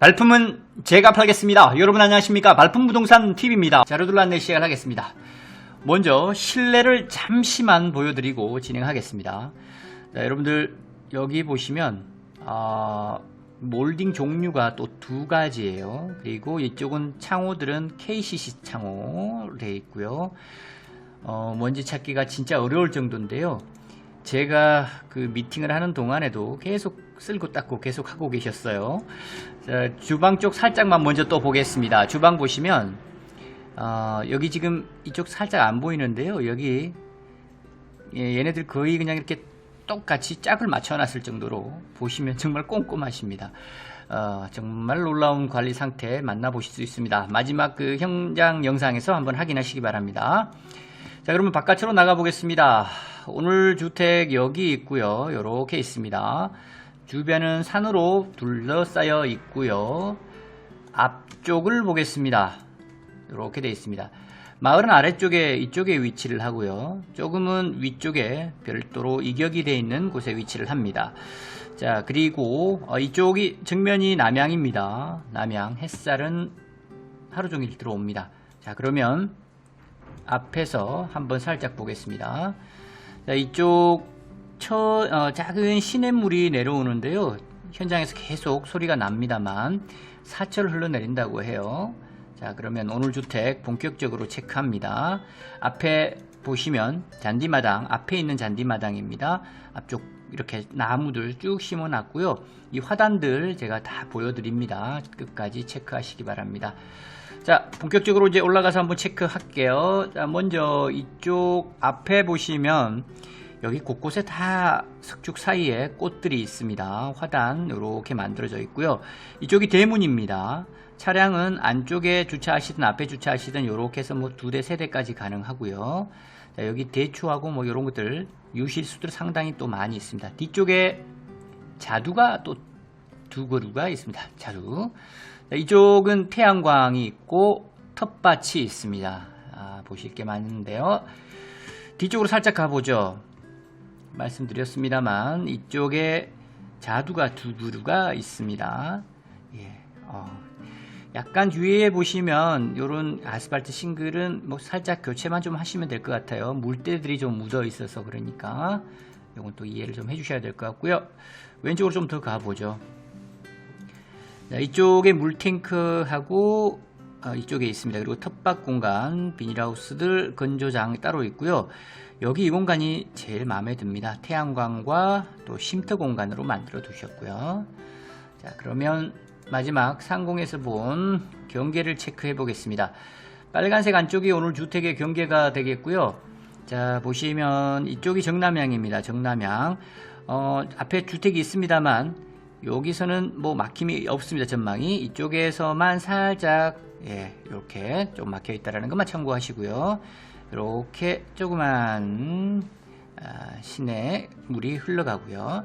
발품은 제가 팔겠습니다. 여러분 안녕하십니까? 발품 부동산 TV입니다. 자료들 안내 시작을 하겠습니다. 먼저 실내를 잠시만 보여드리고 진행하겠습니다. 자, 여러분들 여기 보시면 아, 몰딩 종류가 또 두 가지예요. 그리고 이쪽은 창호들은 KCC 창호로 되어 있고요. 어, 먼지 찾기가 진짜 어려울 정도인데요. 제가 그 미팅을 하는 동안에도 계속 쓸고 닦고 계속 하고 계셨어요. 자, 주방 쪽 살짝만 먼저 또 보겠습니다. 주방 보시면 어, 여기 지금 이쪽 살짝 안 보이는데요. 여기 예, 얘네들 거의 그냥 이렇게 똑같이 짝을 맞춰놨을 정도로 보시면 정말 꼼꼼하십니다. 어, 정말 놀라운 관리 상태 만나보실 수 있습니다. 마지막 그 현장 영상에서 한번 확인하시기 바랍니다. 자, 그러면 바깥으로 나가 보겠습니다. 오늘 주택 여기 있고요. 이렇게 있습니다. 주변은 산으로 둘러싸여 있고요. 앞쪽을 보겠습니다. 이렇게 되어 있습니다. 마을은 아래쪽에 이쪽에 위치를 하고요. 조금은 위쪽에 별도로 이격이 되어 있는 곳에 위치를 합니다. 자, 그리고 어, 이쪽이 정면이 남향입니다. 남향 햇살은 하루 종일 들어옵니다. 자, 그러면 앞에서 한번 살짝 보겠습니다. 자, 이쪽 처, 어, 작은 시냇물이 내려오는데요. 현장에서 계속 소리가 납니다만 사철 흘러내린다고 해요. 자, 그러면 오늘 주택 본격적으로 체크합니다. 앞에 보시면 잔디마당, 앞에 있는 잔디마당입니다. 앞쪽 이렇게 나무들 쭉 심어 놨고요. 이 화단들 제가 다 보여드립니다. 끝까지 체크하시기 바랍니다. 자, 본격적으로 이제 올라가서 한번 체크할게요. 자, 먼저 이쪽 앞에 보시면 여기 곳곳에 다 석축 사이에 꽃들이 있습니다. 화단 이렇게 만들어져 있고요. 이쪽이 대문입니다. 차량은 안쪽에 주차하시든 앞에 주차하시든 이렇게 해서 뭐 두 대, 세 대까지 가능하고요. 자, 여기 대추하고 뭐 이런 것들 유실수들 상당히 또 많이 있습니다. 뒤쪽에 자두가 또 두 그루가 있습니다. 자두. 자, 이쪽은 태양광이 있고 텃밭이 있습니다. 아, 보실 게 많은데요. 뒤쪽으로 살짝 가보죠. 말씀드렸습니다만 이쪽에 자두가 두 그루가 있습니다. 예, 어, 약간 주위에 보시면 이런 아스팔트 싱글은 뭐 살짝 교체만 좀 하시면 될 것 같아요. 물때들이 좀 묻어 있어서 그러니까 이건 또 이해를 좀 해주셔야 될 것 같고요. 왼쪽으로 좀 더 가보죠. 자, 이쪽에 물탱크하고 어, 이쪽에 있습니다. 그리고 텃밭 공간, 비닐하우스들 건조장 따로 있고요. 여기 이 공간이 제일 마음에 듭니다. 태양광과 또 쉼터 공간으로 만들어 두셨고요. 자, 그러면 마지막 상공에서 본 경계를 체크해 보겠습니다. 빨간색 안쪽이 오늘 주택의 경계가 되겠고요. 자, 보시면 이쪽이 정남향입니다. 정남향. 어, 앞에 주택이 있습니다만 여기서는 뭐 막힘이 없습니다. 전망이 이쪽에서만 살짝 예, 이렇게 좀 막혀 있다라는 것만 참고하시고요. 이렇게 조그만 아, 시내 물이 흘러가고요.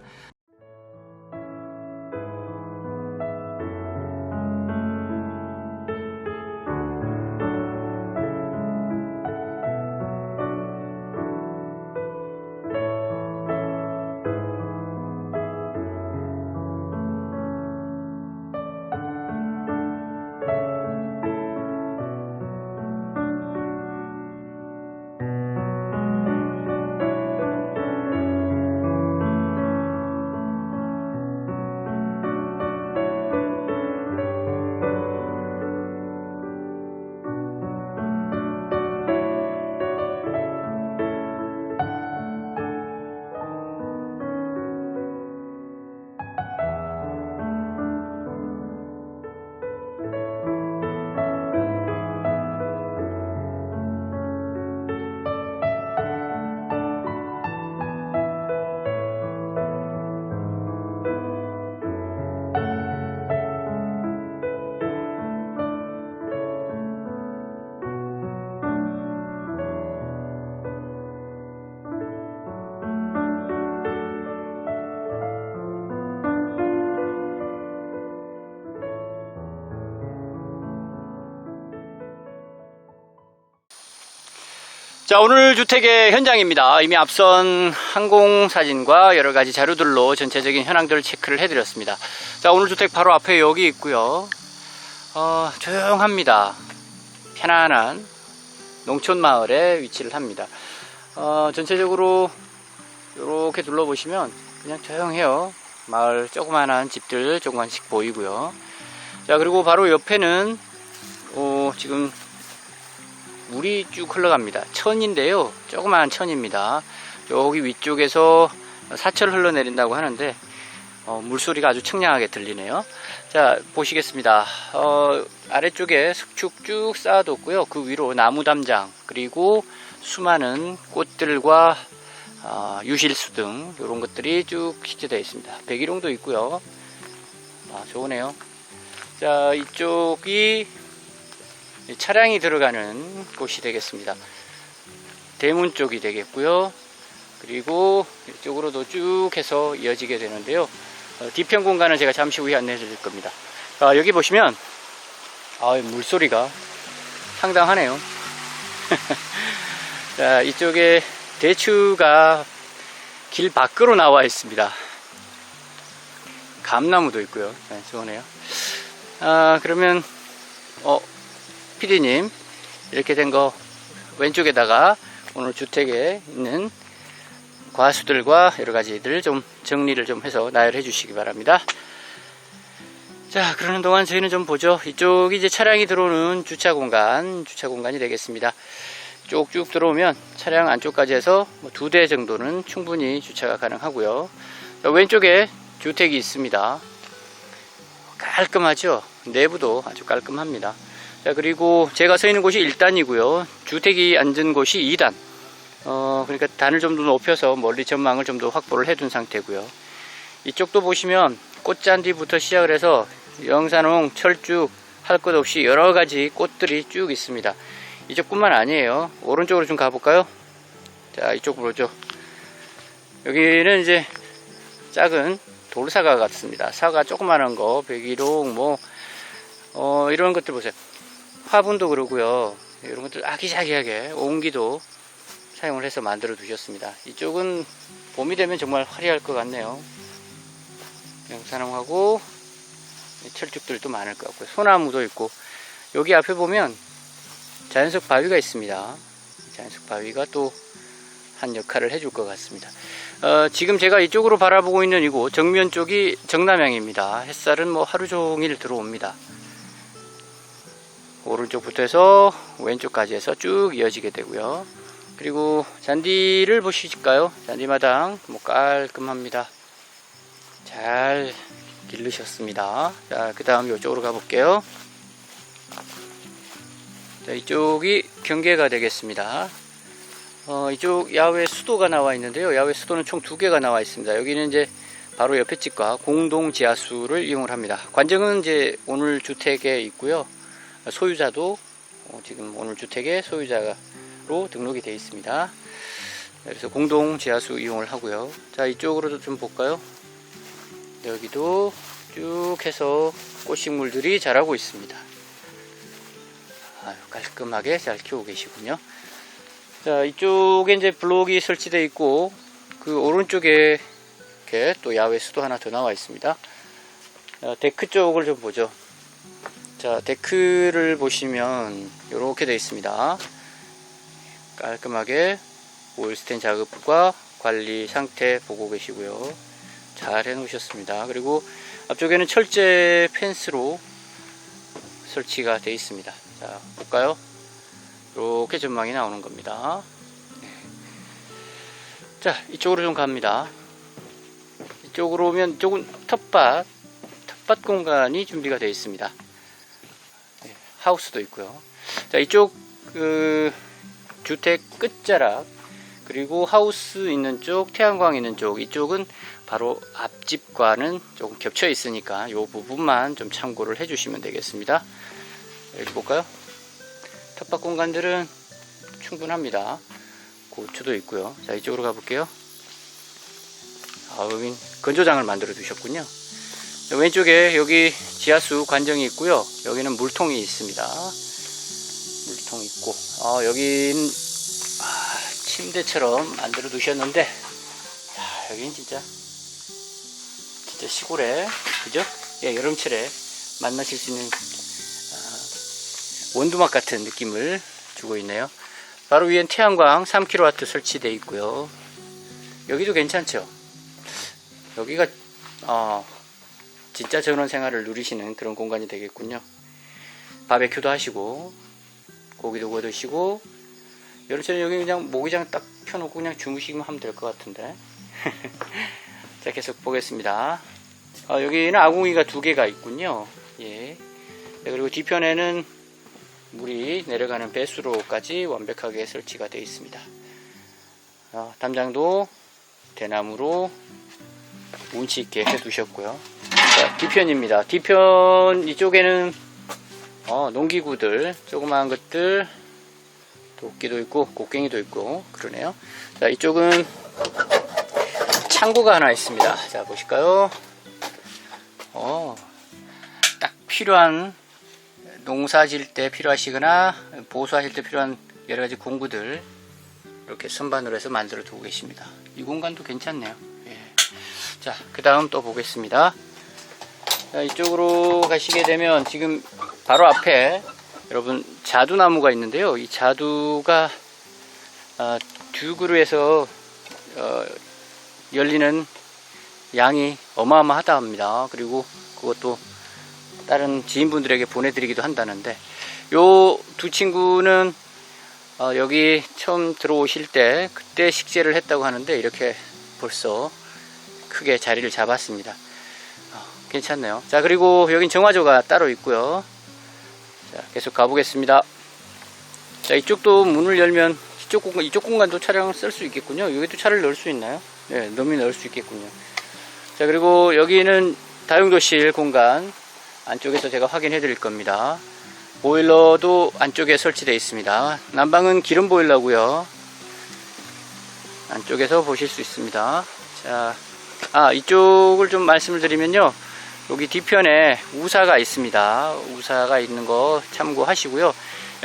자, 오늘 주택의 현장입니다. 이미 앞선 항공 사진과 여러 가지 자료들로 전체적인 현황들을 체크를 해드렸습니다. 자, 오늘 주택 바로 앞에 여기 있고요. 어, 조용합니다. 편안한 농촌 마을에 위치를 합니다. 어, 전체적으로 이렇게 둘러보시면 그냥 조용해요. 마을 조그만한 집들 조금씩 보이고요. 자, 그리고 바로 옆에는 어, 지금 물이 쭉 흘러갑니다. 천인데요. 조그마한 천입니다. 여기 위쪽에서 사철 흘러내린다고 하는데 어, 물소리가 아주 청량하게 들리네요. 자, 보시겠습니다. 어, 아래쪽에 석축 쭉 쌓아뒀고요. 그 위로 나무 담장, 그리고 수많은 꽃들과 아, 유실수 등 이런 것들이 쭉 기재되어 있습니다. 백일홍도 있고요. 아, 좋으네요. 자, 이쪽이 차량이 들어가는 곳이 되겠습니다. 대문 쪽이 되겠고요. 그리고 이쪽으로도 쭉 해서 이어지게 되는데요. 어, 뒤편 공간은 제가 잠시 후에 안내해 드릴 겁니다. 아, 여기 보시면 아, 물소리가 상당하네요. 자, 이쪽에 대추가 길 밖으로 나와 있습니다. 감나무도 있고요. 네, 좋으네요. 아, 그러면 어, 피디님 이렇게 된 거 왼쪽에다가 오늘 주택에 있는 과수들과 여러 가지들 좀 정리를 좀 해서 나열해 주시기 바랍니다. 자, 그러는 동안 저희는 좀 보죠. 이쪽이 이제 차량이 들어오는 주차 공간, 주차 공간이 되겠습니다. 쭉쭉 들어오면 차량 안쪽까지 해서 뭐 두대 정도는 충분히 주차가 가능하고요. 자, 왼쪽에 주택이 있습니다. 깔끔하죠? 내부도 아주 깔끔합니다. 자, 그리고 제가 서 있는 곳이 1단이고요. 주택이 앉은 곳이 2단. 어, 그러니까 단을 좀 더 높여서 멀리 전망을 좀 더 확보를 해둔 상태고요. 이쪽도 보시면 꽃잔디부터 시작을 해서 영산홍, 철쭉, 할 것 없이 여러 가지 꽃들이 쭉 있습니다. 이쪽뿐만 아니에요. 오른쪽으로 좀 가볼까요? 자, 이쪽으로 죠 여기는 이제 작은 돌사과 같습니다. 사과 조그만한 거, 백일홍, 뭐, 어, 이런 것들 보세요. 화분도 그러고요. 이런 것들 아기자기하게 옹기도 사용을 해서 만들어 두셨습니다. 이쪽은 봄이 되면 정말 화려할 것 같네요. 영산홍하고 철쭉들도 많을 것 같고요. 소나무도 있고 여기 앞에 보면 자연석 바위가 있습니다. 자연석 바위가 또 한 역할을 해줄 것 같습니다. 어, 지금 제가 이쪽으로 바라보고 있는 이곳 정면 쪽이 정남향입니다. 햇살은 뭐 하루 종일 들어옵니다. 오른쪽부터 해서 왼쪽까지 해서 쭉 이어지게 되고요. 그리고 잔디를 보실까요? 잔디마당 뭐 깔끔합니다. 잘 기르셨습니다. 자, 그 다음 이쪽으로 가볼게요. 자, 이쪽이 경계가 되겠습니다. 어, 이쪽 야외 수도가 나와 있는데요. 야외 수도는 총 두 개가 나와 있습니다. 여기는 이제 바로 옆에 집과 공동 지하수를 이용을 합니다. 관정은 이제 오늘 주택에 있고요. 소유자도 어, 지금 오늘 주택의 소유자로 등록이 되어 있습니다. 그래서 공동 지하수 이용을 하고요. 자, 이쪽으로도 좀 볼까요? 여기도 쭉 해서 꽃식물들이 자라고 있습니다. 아유, 깔끔하게 잘 키우고 계시군요. 자, 이쪽에 이제 블록이 설치되어 있고, 그 오른쪽에 이렇게 또 야외 수도 하나 더 나와 있습니다. 자, 데크 쪽을 좀 보죠. 자, 데크를 보시면 이렇게 되어 있습니다. 깔끔하게 오일스텐 작업과 관리 상태 보고 계시고요. 잘 해놓으셨습니다. 그리고 앞쪽에는 철제 펜스로 설치가 되어 있습니다. 자, 볼까요? 이렇게 전망이 나오는 겁니다. 네. 자, 이쪽으로 좀 갑니다. 이쪽으로 오면 이쪽은 텃밭, 텃밭 공간이 준비가 되어 있습니다. 네, 하우스도 있고요. 자, 이쪽 그 주택 끝자락 그리고 하우스 있는 쪽, 태양광 있는 쪽 이쪽은 바로 앞집과는 조금 겹쳐 있으니까 이 부분만 좀 참고를 해주시면 되겠습니다. 여기 볼까요? 텃밭 공간들은 충분합니다. 고추도 있고요. 자 이쪽으로 가볼게요. 아 여긴 건조장을 만들어 두셨군요. 왼쪽에 여기 지하수 관정이 있고요. 여기는 물통이 있습니다. 물통 있고 아 여긴 아, 침대처럼 만들어 두셨는데 야, 여긴 진짜 진짜 시골에 그죠? 예, 여름철에 만나실 수 있는 아, 원두막 같은 느낌을 주고 있네요. 바로 위엔 태양광 3kW 설치되어 있고요. 여기도 괜찮죠? 여기가 어, 진짜 전원 생활을 누리시는 그런 공간이 되겠군요. 바베큐도 하시고 고기도 구워 드시고 여름철에 여기 그냥 모기장 딱 펴놓고 그냥 주무시기만 하면 될 것 같은데. 자 계속 보겠습니다. 어, 여기는 아궁이가 두 개가 있군요. 예. 네, 그리고 뒤편에는 물이 내려가는 배수로까지 완벽하게 설치가 되어 있습니다. 어, 담장도 대나무로 운치 있게 해두셨고요. 자, 뒤편입니다. 뒤편 이쪽에는 어, 농기구들, 조그마한 것들, 도끼도 있고, 곡괭이도 있고, 그러네요. 자, 이쪽은 창고가 하나 있습니다. 자, 보실까요? 어, 딱 필요한 농사 질 때 필요하시거나 보수하실 때 필요한 여러 가지 공구들 이렇게 선반으로 해서 만들어 두고 계십니다. 이 공간도 괜찮네요. 예. 자, 그 다음 또 보겠습니다. 자, 이쪽으로 가시게 되면 지금 바로 앞에 여러분 자두나무가 있는데요. 이 자두가 아, 두 그루에서 어, 열리는 양이 어마어마하다 합니다. 그리고 그것도 다른 지인분들에게 보내드리기도 한다는데 요 두 친구는 어, 여기 처음 들어오실 때 그때 식재를 했다고 하는데 이렇게 벌써 크게 자리를 잡았습니다. 어, 괜찮네요. 자 그리고 여긴 정화조가 따로 있고요. 자 계속 가보겠습니다. 자 이쪽도 문을 열면 이쪽 공간 이쪽 공간도 차량을 쓸수 있겠군요. 여기도 차를 넣을 수 있나요? 네, 넣으면 넣을 수 있겠군요. 자 그리고 여기는 다용도실 공간 안쪽에서 제가 확인해 드릴 겁니다. 보일러도 안쪽에 설치되어 있습니다. 난방은 기름 보일러고요. 안쪽에서 보실 수 있습니다. 자, 아 이쪽을 좀 말씀을 드리면요. 여기 뒤편에 우사가 있습니다. 우사가 있는 거 참고하시고요.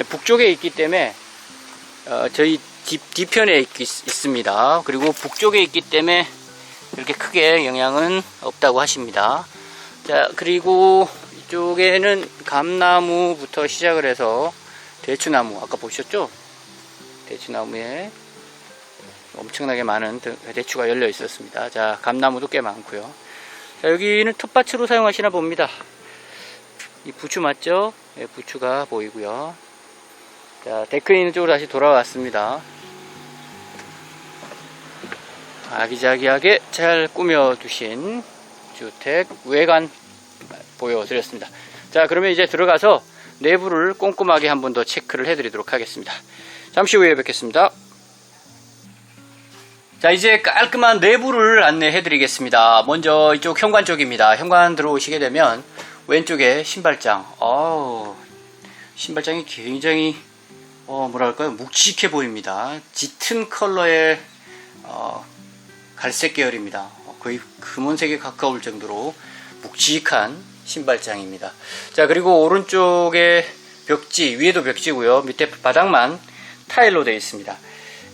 북쪽에 있기 때문에 어, 저희 집 뒤편에 있, 있습니다. 그리고 북쪽에 있기 때문에 그렇게 크게 영향은 없다고 하십니다. 자, 그리고 이쪽에는 감나무부터 시작을 해서 대추나무, 아까 보셨죠? 대추나무에 엄청나게 많은 대- 대추가 열려 있었습니다. 자, 감나무도 꽤 많고요. 자, 여기는 텃밭으로 사용하시나 봅니다. 이 부추 맞죠? 예, 부추가 보이고요. 자, 데크 있는 쪽으로 다시 돌아왔습니다. 아기자기하게 잘 꾸며두신 주택 외관 보여드렸습니다. 자, 그러면 이제 들어가서 내부를 꼼꼼하게 한 번 더 체크를 해드리도록 하겠습니다. 잠시 후에 뵙겠습니다. 자, 이제 깔끔한 내부를 안내해 드리겠습니다. 먼저 이쪽 현관 쪽입니다. 현관 들어오시게 되면 왼쪽에 신발장. 어우, 신발장이 굉장히 어, 뭐랄까요 묵직해 보입니다. 짙은 컬러의 어, 갈색 계열입니다. 어, 거의 금원색에 가까울 정도로 묵직한 신발장입니다. 자 그리고 오른쪽에 벽지 위에도 벽지고요. 밑에 바닥만 타일로 되어 있습니다.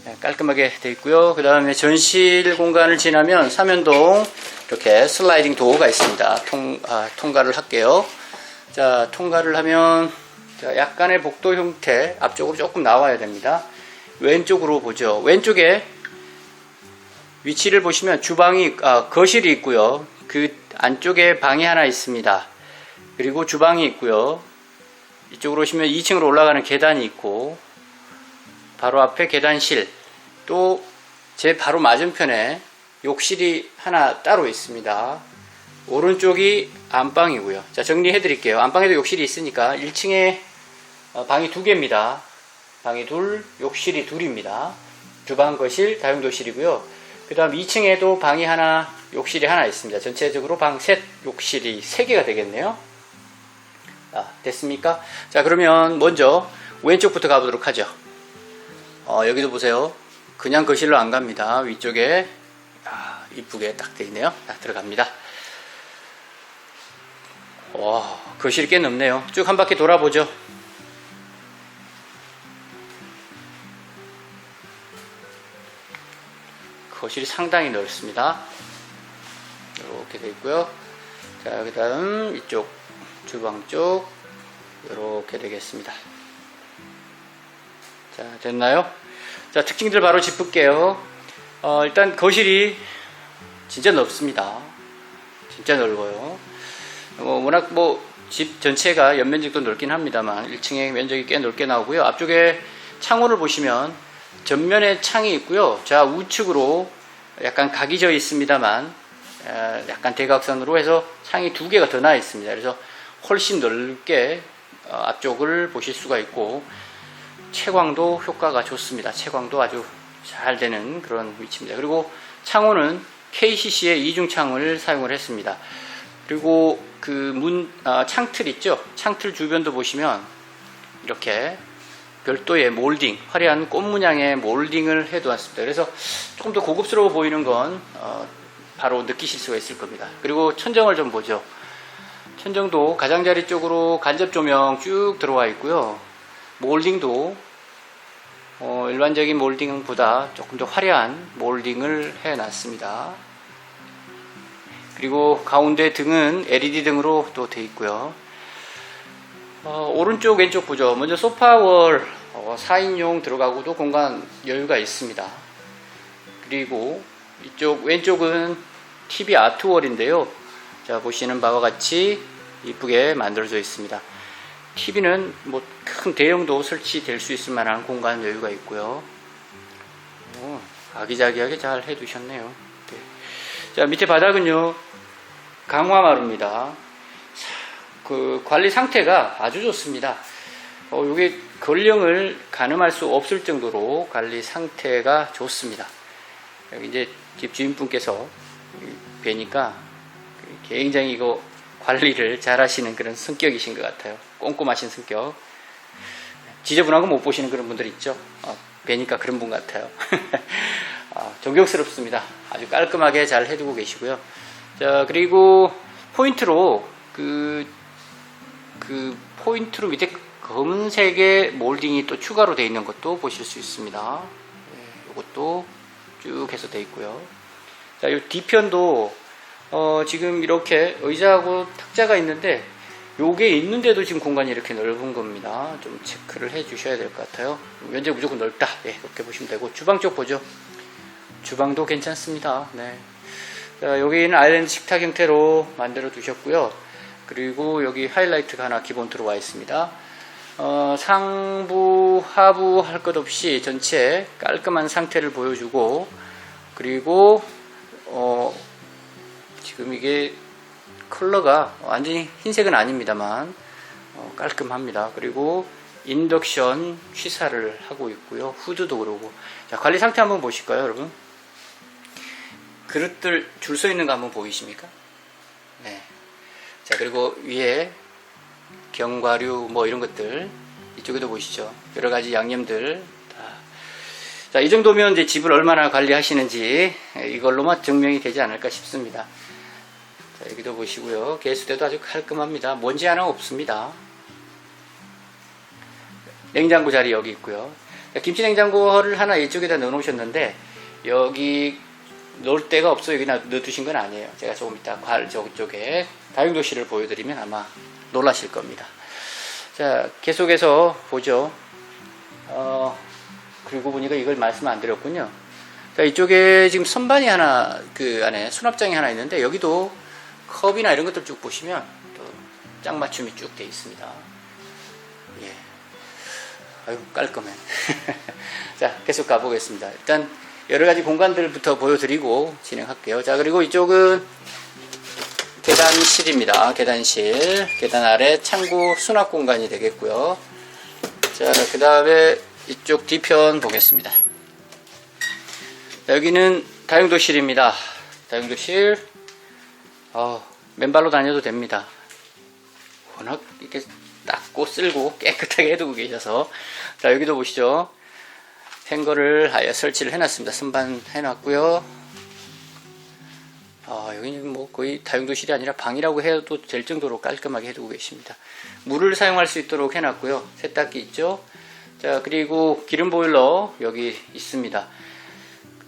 예, 깔끔하게 되어 있고요. 그 다음에 전실 공간을 지나면 사면동 이렇게 슬라이딩 도어가 있습니다. 통, 아, 통과를 할게요. 자 통과를 하면 자, 약간의 복도 형태 앞쪽으로 조금 나와야 됩니다. 왼쪽으로 보죠. 왼쪽에 위치를 보시면 주방이 아, 거실이 있고요. 그 안쪽에 방이 하나 있습니다. 그리고 주방이 있고요. 이쪽으로 오시면 2층으로 올라가는 계단이 있고 바로 앞에 계단실 또 제 바로 맞은편에 욕실이 하나 따로 있습니다. 오른쪽이 안방이고요. 자 정리해 드릴게요. 안방에도 욕실이 있으니까 1층에 어, 방이 두 개입니다. 방이 둘, 욕실이 둘입니다. 주방, 거실, 다용도실이고요. 그 다음 2층에도 방이 하나, 욕실이 하나 있습니다. 전체적으로 방 셋, 욕실이 세 개가 되겠네요. 아, 됐습니까? 자, 그러면 먼저 왼쪽부터 가보도록 하죠. 어, 여기도 보세요. 그냥 거실로 안 갑니다. 위쪽에 아, 이쁘게 딱돼 있네요. 딱 들어갑니다. 와, 거실이 꽤 넓네요. 쭉 한 바퀴 돌아보죠. 거실이 상당히 넓습니다. 이렇게 되어 있고요. 자, 그 다음 이쪽 주방 쪽 이렇게 되겠습니다. 자, 됐나요? 자, 특징들 바로 짚을게요. 어, 일단 거실이 진짜 넓습니다. 진짜 넓어요. 어, 워낙 뭐 집 전체가 연면적도 넓긴 합니다만 1층에 면적이 꽤 넓게 나오고요. 앞쪽에 창호를 보시면 전면에 창이 있고요. 좌우측으로 약간 각이 져 있습니다만 에, 약간 대각선으로 해서 창이 두 개가 더 나 있습니다. 그래서 훨씬 넓게 어, 앞쪽을 보실 수가 있고 채광도 효과가 좋습니다. 채광도 아주 잘 되는 그런 위치입니다. 그리고 창호는 KCC의 이중창을 사용을 했습니다. 그리고 그 문 아, 창틀 있죠? 창틀 주변도 보시면 이렇게 별도의 몰딩, 화려한 꽃 문양의 몰딩을 해두었습니다. 그래서 조금 더 고급스러워 보이는 건 어, 바로 느끼실 수가 있을 겁니다. 그리고 천정을 좀 보죠. 천정도 가장자리 쪽으로 간접 조명 쭉 들어와 있고요. 몰딩도 어, 일반적인 몰딩보다 조금 더 화려한 몰딩을 해놨습니다. 그리고 가운데 등은 LED 등으로 또 되어 있고요. 어, 오른쪽 왼쪽 보죠. 먼저 소파월 어, 4인용 들어가고도 공간 여유가 있습니다. 그리고 이쪽 왼쪽은 TV 아트월인데요. 자 보시는 바와 같이 이쁘게 만들어져 있습니다. TV는 뭐 큰 대형도 설치될 수 있을 만한 공간 여유가 있고요. 오, 아기자기하게 잘 해두셨네요. 네. 자 밑에 바닥은요 강화마루입니다. 그 관리 상태가 아주 좋습니다. 어, 이게 걸령을 가늠할 수 없을 정도로 관리 상태가 좋습니다. 여기 이제 집 주인분께서 뵈니까 굉장히 이거 관리를 잘 하시는 그런 성격이신 것 같아요. 꼼꼼하신 성격. 지저분한 거 못 보시는 그런 분들 있죠. 어, 뵈니까 그런 분 같아요. 어, 존경스럽습니다. 아주 깔끔하게 잘 해두고 계시고요. 자, 그리고 포인트로 그, 그 포인트로 밑에 검은색의 몰딩이 또 추가로 되어 있는 것도 보실 수 있습니다. 네, 이것도 쭉 해서 되어 있고요. 자, 이 뒤편도 어, 지금 이렇게 의자하고 탁자가 있는데 요게 있는데도 지금 공간이 이렇게 넓은 겁니다. 좀 체크를 해 주셔야 될 것 같아요. 면적 무조건 넓다. 예, 이렇게 보시면 되고 주방 쪽 보죠. 주방도 괜찮습니다. 네. 자, 여기는 아일랜드 식탁 형태로 만들어 두셨고요. 그리고 여기 하이라이트가 하나 기본 들어와 있습니다. 어, 상부, 하부 할 것 없이 전체 깔끔한 상태를 보여주고 그리고 어, 지금 이게 컬러가 완전히 흰색은 아닙니다만 어, 깔끔합니다. 그리고 인덕션 취사를 하고 있고요. 후드도 그러고 자, 관리 상태 한번 보실까요, 여러분? 그릇들 줄 서 있는 거 한번 보이십니까? 네. 자, 그리고 위에 견과류 뭐 이런 것들 이쪽에도 보시죠. 여러 가지 양념들 다. 자, 이 정도면 이제 집을 얼마나 관리하시는지 이걸로만 증명이 되지 않을까 싶습니다. 자, 여기도 보시고요. 개수대도 아주 깔끔합니다. 먼지 하나 없습니다. 냉장고 자리 여기 있고요. 자, 김치 냉장고를 하나 이쪽에다 넣어 놓으셨는데 여기 넣을 데가 없어 여기 넣어 두신 건 아니에요. 제가 조금 이따 관 저쪽에 다용도실을 보여드리면 아마 놀라실 겁니다. 자, 계속해서 보죠. 어, 그리고 보니까 이걸 말씀 안 드렸군요. 자, 이쪽에 지금 선반이 하나, 그 안에 수납장이 하나 있는데, 여기도 컵이나 이런 것들 쭉 보시면, 또, 짝 맞춤이 쭉 돼 있습니다. 예. 아유, 깔끔해. 자, 계속 가보겠습니다. 일단, 여러 가지 공간들부터 보여드리고 진행할게요. 자, 그리고 이쪽은 계단실입니다. 계단실. 계단 아래 창고 수납 공간이 되겠고요. 자, 그 다음에 이쪽 뒤편 보겠습니다. 자, 여기는 다용도실입니다. 다용도실. 어, 맨발로 다녀도 됩니다. 워낙 이렇게 닦고 쓸고 깨끗하게 해두고 계셔서. 자, 여기도 보시죠. 행거를 아예 설치를 해놨습니다. 선반 해놨고요. 아, 여기는 뭐 거의 다용도실이 아니라 방이라고 해도 될 정도로 깔끔하게 해두고 계십니다. 물을 사용할 수 있도록 해놨고요. 세탁기 있죠. 자, 그리고 기름 보일러 여기 있습니다.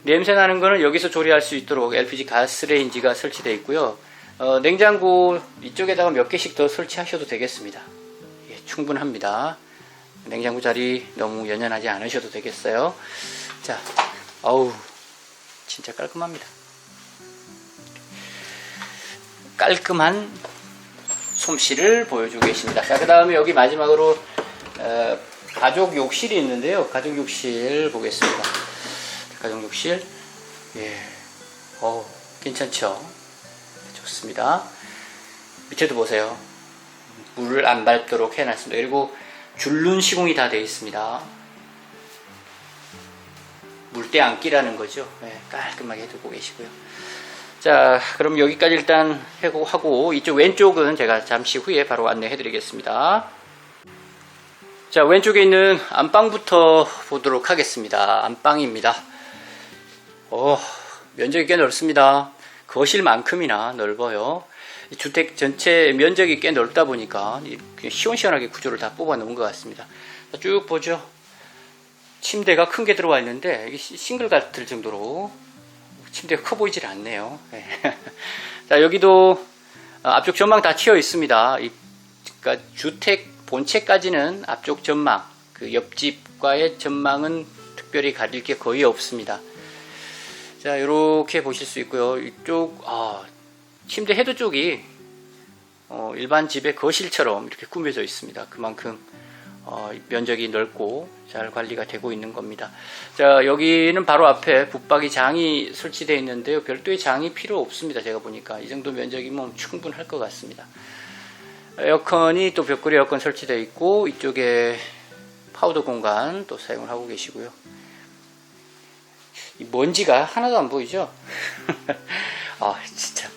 냄새 나는 거는 여기서 조리할 수 있도록 LPG 가스레인지가 설치되어 있고요. 어, 냉장고 이쪽에다가 몇 개씩 더 설치하셔도 되겠습니다. 예, 충분합니다. 냉장고 자리 너무 연연하지 않으셔도 되겠어요. 자, 어우, 진짜 깔끔합니다. 깔끔한 솜씨를 보여주고 계십니다. 자, 그 다음에 여기 마지막으로 어, 가족 욕실이 있는데요. 가족 욕실 보겠습니다. 가족 욕실, 예, 어, 괜찮죠? 좋습니다. 밑에도 보세요. 물을 안 밟도록 해놨습니다. 그리고 줄눈 시공이 다 되어 있습니다. 물때 안 끼라는 거죠. 네, 깔끔하게 해두고 계시고요. 자, 그럼 여기까지 일단 하고, 이쪽 왼쪽은 제가 잠시 후에 바로 안내해 드리겠습니다. 자, 왼쪽에 있는 안방부터 보도록 하겠습니다. 안방입니다. 어, 면적이 꽤 넓습니다. 거실만큼이나 넓어요. 이 주택 전체 면적이 꽤 넓다 보니까 시원시원하게 구조를 다 뽑아 놓은 것 같습니다. 자, 쭉 보죠. 침대가 큰 게 들어와 있는데 싱글 같을 정도로 침대가 커 보이질 않네요. 예. 자 여기도 어, 앞쪽 전망 다 튀어 있습니다. 이, 그러니까 주택 본체까지는 앞쪽 전망, 그 옆집과의 전망은 특별히 가릴 게 거의 없습니다. 자 이렇게 보실 수 있고요. 이쪽 아, 침대 헤드 쪽이 어, 일반 집의 거실처럼 이렇게 꾸며져 있습니다. 그만큼 어, 면적이 넓고 잘 관리가 되고 있는 겁니다. 자, 여기는 바로 앞에 붙박이 장이 설치되어 있는데요. 별도의 장이 필요 없습니다. 제가 보니까 이 정도 면적이면 충분할 것 같습니다. 에어컨이 또 벽걸이 에어컨 설치되어 있고 이쪽에 파우더 공간 또 사용을 하고 계시고요. 이 먼지가 하나도 안 보이죠? 아, 진짜.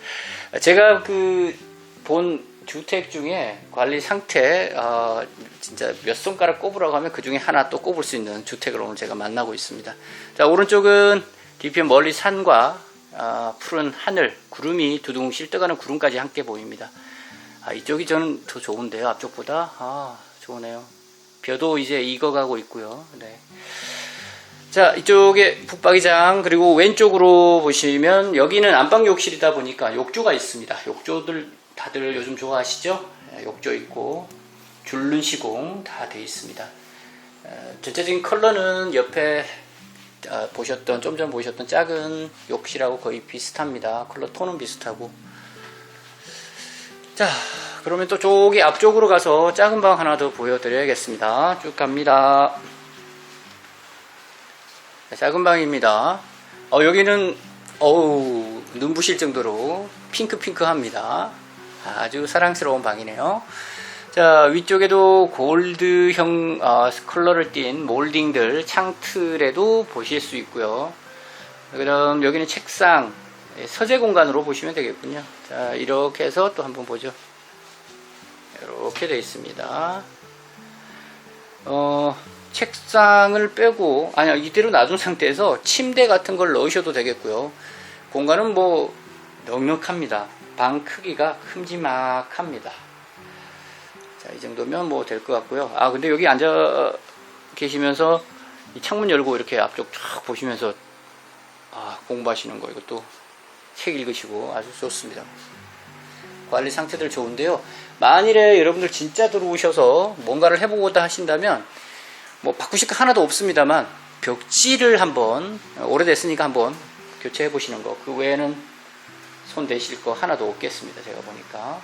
제가 그 본 주택 중에 관리 상태 어, 진짜 몇 손가락 꼽으라고 하면 그 중에 하나 또 꼽을 수 있는 주택을 오늘 제가 만나고 있습니다. 자 오른쪽은 뒤편 멀리 산과 아, 푸른 하늘, 구름이 두둥실 떠가는 구름까지 함께 보입니다. 아, 이쪽이 저는 더 좋은데요. 앞쪽보다 아 좋으네요. 벼도 이제 익어가고 있고요. 네. 자 이쪽에 북박이장 그리고 왼쪽으로 보시면 여기는 안방 욕실이다 보니까 욕조가 있습니다. 욕조들 다들 요즘 좋아하시죠? 예, 욕조 있고 줄눈 시공 다 돼 있습니다. 어, 전체적인 컬러는 옆에 어, 보셨던 좀 전 보셨던 작은 욕실하고 거의 비슷합니다. 컬러 톤은 비슷하고 자 그러면 또 저기 앞쪽으로 가서 작은 방 하나 더 보여드려야겠습니다. 쭉 갑니다. 자, 작은 방입니다. 어, 여기는 어우 눈부실 정도로 핑크핑크합니다. 아주 사랑스러운 방이네요. 자 위쪽에도 골드형 어, 컬러를 띤 몰딩들 창틀에도 보실 수 있고요. 그다음 여기는 책상 예, 서재 공간으로 보시면 되겠군요. 자 이렇게 해서 또 한번 보죠. 이렇게 되어 있습니다. 어, 책상을 빼고 아니야 이대로 놔둔 상태에서 침대 같은 걸 넣으셔도 되겠고요. 공간은 뭐 넉넉합니다. 방 크기가 큼지막합니다. 자, 이 정도면 뭐 될 것 같고요. 아, 근데 여기 앉아 계시면서 이 창문 열고 이렇게 앞쪽 쫙 보시면서 아, 공부하시는 거 이것도 책 읽으시고 아주 좋습니다. 관리 상태들 좋은데요. 만일에 여러분들 진짜 들어오셔서 뭔가를 해보고다 하신다면 뭐 바꾸실 거 하나도 없습니다만 벽지를 한번 오래됐으니까 한번 교체해 보시는 거. 그 외에는 손 대실 거 하나도 없겠습니다. 제가 보니까.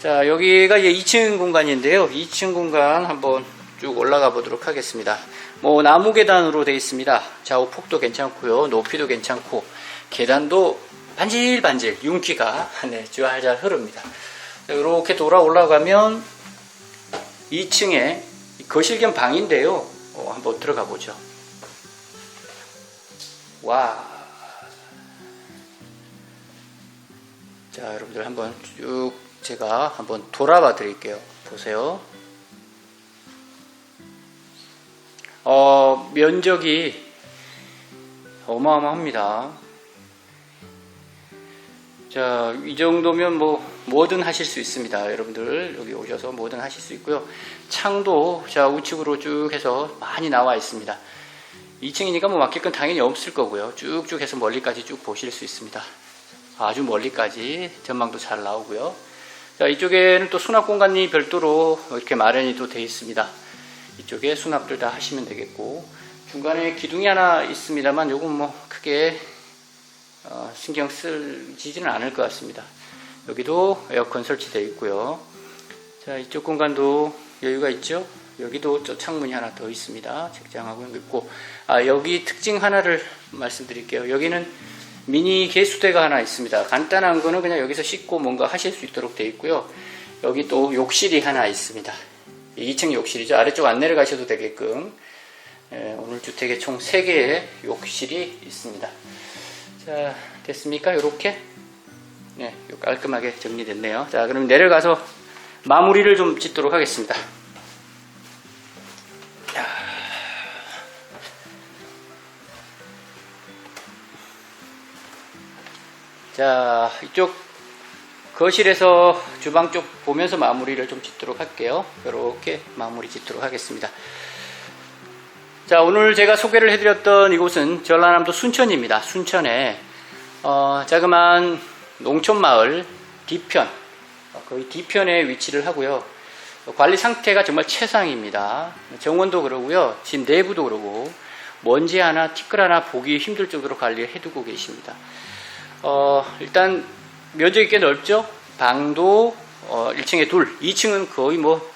자, 여기가 이제 2층 공간인데요. 2층 공간 한번 쭉 올라가 보도록 하겠습니다. 뭐 나무 계단으로 되어 있습니다. 좌우 폭도 괜찮고요. 높이도 괜찮고 계단도 반질반질 윤기가 네, 쫙잘 흐릅니다. 자, 이렇게 돌아 올라가면 2층에 거실 겸 방인데요. 어, 한번 들어가 보죠. 와. 자, 여러분들 한번 쭉 제가 한번 돌아봐 드릴게요. 보세요. 어, 면적이 어마어마합니다. 자, 이 정도면 뭐 뭐든 하실 수 있습니다. 여러분들 여기 오셔서 뭐든 하실 수 있고요. 창도 자 우측으로 쭉 해서 많이 나와 있습니다. 2층이니까 뭐 막힐 건 당연히 없을 거고요. 쭉쭉 해서 멀리까지 쭉 보실 수 있습니다. 아주 멀리까지 전망도 잘 나오고요. 자, 이쪽에는 또 수납 공간이 별도로 이렇게 마련이 또 되어 있습니다. 이쪽에 수납들 다 하시면 되겠고 중간에 기둥이 하나 있습니다만 요건 뭐 크게 어, 신경 쓰지는 않을 것 같습니다. 여기도 에어컨 설치되어 있고요. 자, 이쪽 공간도 여유가 있죠? 여기도 저 창문이 하나 더 있습니다. 책장하고 있고, 아, 여기 특징 하나를 말씀드릴게요. 여기는 미니 개수대가 하나 있습니다. 간단한 거는 그냥 여기서 씻고 뭔가 하실 수 있도록 되어 있고요. 여기 또 욕실이 하나 있습니다. 2층 욕실이죠. 아래쪽 안 내려가셔도 되게끔. 예, 오늘 주택에 총 3개의 욕실이 있습니다. 자, 됐습니까? 이렇게? 네, 요 깔끔하게 정리됐네요. 자, 그럼 내려가서 마무리를 좀 짓도록 하겠습니다. 야. 자, 이쪽 거실에서 주방 쪽 보면서 마무리를 좀 짓도록 할게요. 이렇게 마무리 짓도록 하겠습니다. 자, 오늘 제가 소개를 해드렸던 이곳은 전라남도 순천입니다. 순천에 어, 자그마한 농촌마을 뒤편, 어, 거의 뒤편에 위치를 하고요. 관리 상태가 정말 최상입니다. 정원도 그러고요. 집 내부도 그러고 먼지 하나, 티끌 하나 보기 힘들 정도로 관리를 해두고 계십니다. 어, 일단 면적이 꽤 넓죠. 방도 어, 1층에 둘, 2층은 거의 뭐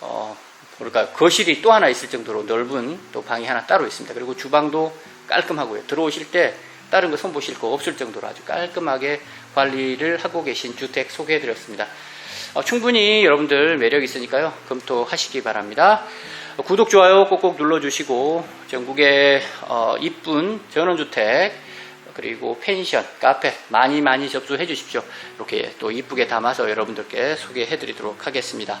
어, 뭐랄까 거실이 또 하나 있을 정도로 넓은 또 방이 하나 따로 있습니다. 그리고 주방도 깔끔하고요. 들어오실 때 다른 거 손보실 거 없을 정도로 아주 깔끔하게 관리를 하고 계신 주택 소개해드렸습니다. 어, 충분히 여러분들 매력 있으니까요. 검토하시기 바랍니다. 어, 구독, 좋아요 꼭꼭 눌러주시고 전국의 어, 이쁜 전원주택 그리고 펜션, 카페 많이 많이 접수해 주십시오. 이렇게 또 이쁘게 담아서 여러분들께 소개해 드리도록 하겠습니다.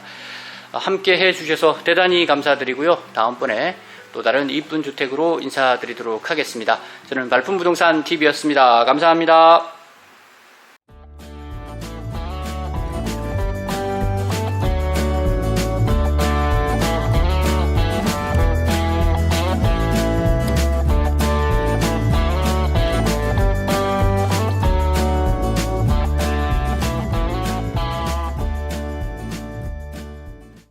어, 함께 해 주셔서 대단히 감사드리고요. 다음번에 또 다른 이쁜 주택으로 인사드리도록 하겠습니다. 저는 말품부동산 TV였습니다. 감사합니다.